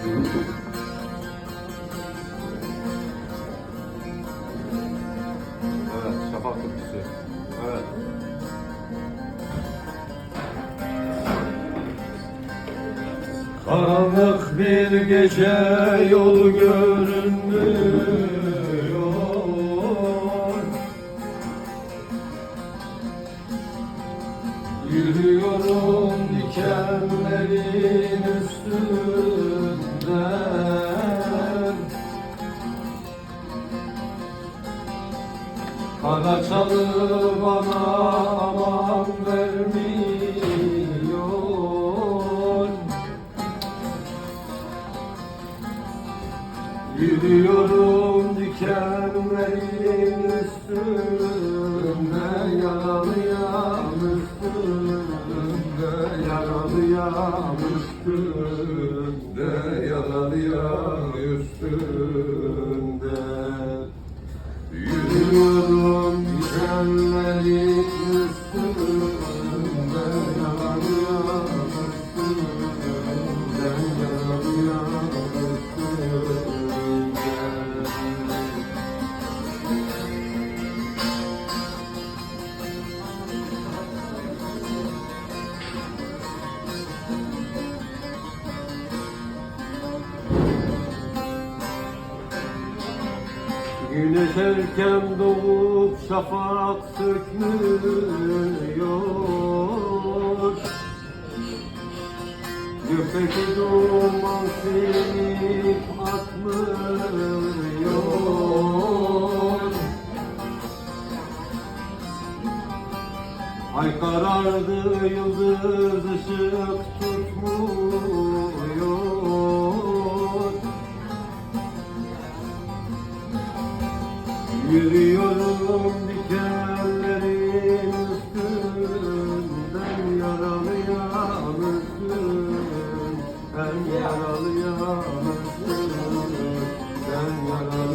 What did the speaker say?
Evet, şafak türküsü. Evet. Karanlık bir gece yol görünmüyor Yürüyorum dikenlerin üstünden Kara çalı bana aman vermiyor Yürüyorum dikenlerin üstünde Yaralıyam üstünde Yaralıyam üstünde Yaralıyam üstünde üstünde Yaralıyam Güneş erken doğup şafak sökmüyor Gökteki duman silip atmıyor. Ay karardı yıldız ışık tutmuyor Yürüyorum dikenlerin üstünden Yaralı yanırsın Ben yaralı yanırsın Ben yaralı